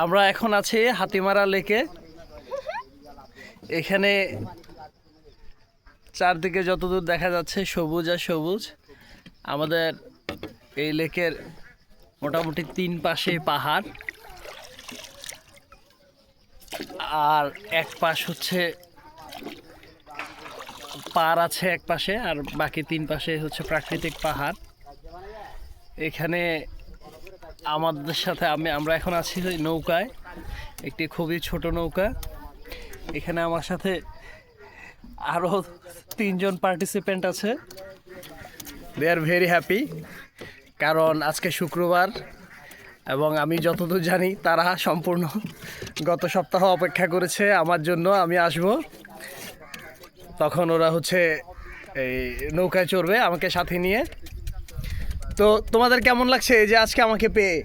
আমরা এখন আছি হাতিমারা লেকে। এখানে চারদিকে যতদূর দেখা যাচ্ছে সবুজ আর সবুজ। আমাদের এই লেকের মোটামুটি তিন পাশে পাহাড়। আর এক পাশ হচ্ছে পার আছে এক পাশে, আর বাকি তিন পাশে হচ্ছে প্রাকৃতিক পাহাড়। এখানে আমাদের সাথে আমি, আমরা এখন আছি নৌকায়, একটি খুবই ছোট নৌকা। এখানে আমার সাথে আরও তিনজন পার্টিসিপেন্ট আছে। দে আর ভেরি হ্যাপি কারণ আজকে শুক্রবার এবং আমি যতদূর জানি তারা সম্পূর্ণ গত সপ্তাহ অপেক্ষা করেছে আমার জন্য, আমি আসব। তখন ওরা হচ্ছে এই নৌকায় চড়বে আমাকে সাথে নিয়ে। তো তোমাদের কেমন লাগছে যে আজকে আমাকে পেয়ে?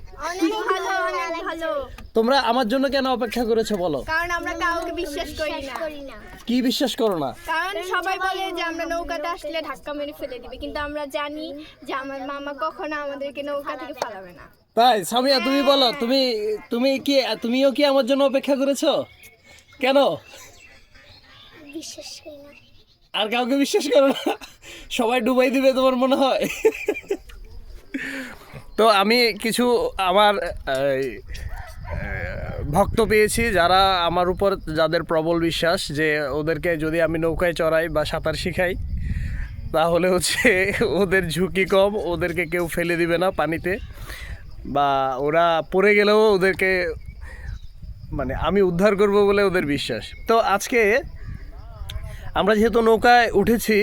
তোমরা আমার জন্য কেন অপেক্ষা করেছ বলো? কারণ আমরা কাউকে বিশ্বাস করি না। কি বিশ্বাস করো না? কারণ সবাই বলে যে আমরা নৌকাতে আসলে ধাক্কা মেরে ফেলে দিবে কিন্তু আমরা জানি যে আমার মামা কখনো আমাদেরকে নৌকা থেকে ফালাবে না। তাই সামিয়া তুমি বলো তুমি তুমি কি তুমিও কি আমার জন্য অপেক্ষা করেছ? কেন? বিশ্বাস করি না। আর কাউকে বিশ্বাস করো না? সবাই ডুবাই দিবে তোমার মনে হয়। তো আমি কিছু আমার ভক্ত পেয়েছি যারা আমার উপর যাদের প্রবল বিশ্বাস যে ওদেরকে যদি আমি নৌকায় চড়াই বা সাঁতার শিখাই, তাহলে হচ্ছে ওদের ঝুঁকি কম, ওদেরকে কেউ ফেলে দিবে না পানিতে বা ওরা পড়ে গেলেও ওদেরকে মানে আমি উদ্ধার করব বলে ওদের বিশ্বাস। তো আজকে আমরা যেহেতু নৌকায় উঠেছি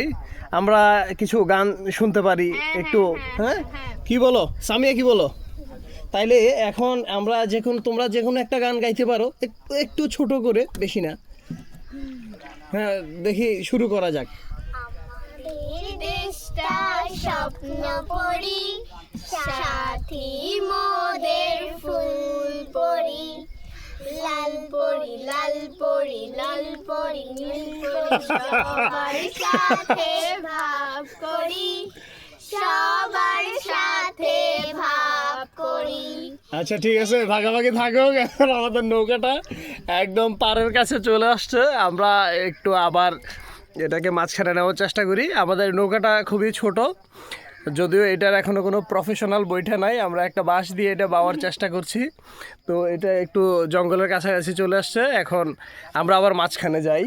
আমরা কিছু গান শুনতে পারি একটু হ্যাঁ কি বলো? সামিয়া কি বলো? তাইলে এখন আমরা যে কোনো তোমরা যে কোনো একটা গান গাইতে পারো একটু একটু ছোট করে বেশি না। হ্যাঁ দেখি শুরু করা যাক। স্বপ্ন পড়ি সাথী মোদের ফুল পড়ি লাল পড়ি লাল পড়ি লাল পড়ি নীল আচ্ছা ঠিক আছে, ভাগাভাগি থাকুক, এখন আমাদের নৌকাটা একদম পাড়ের কাছে চলে আসছে। আমরা একটু আবার এটাকে মাঝখানে নেওয়ার চেষ্টা করি। আমাদের নৌকাটা খুবই ছোট, যদিও এটার এখনও কোনো প্রফেশনাল বইটা নাই। আমরা একটা বাঁশ দিয়ে এটা বাওয়ার চেষ্টা করছি। তো এটা একটু জঙ্গলের কাছাকাছি চলে আসছে। এখন আমরা আবার মাঝখানে যাই।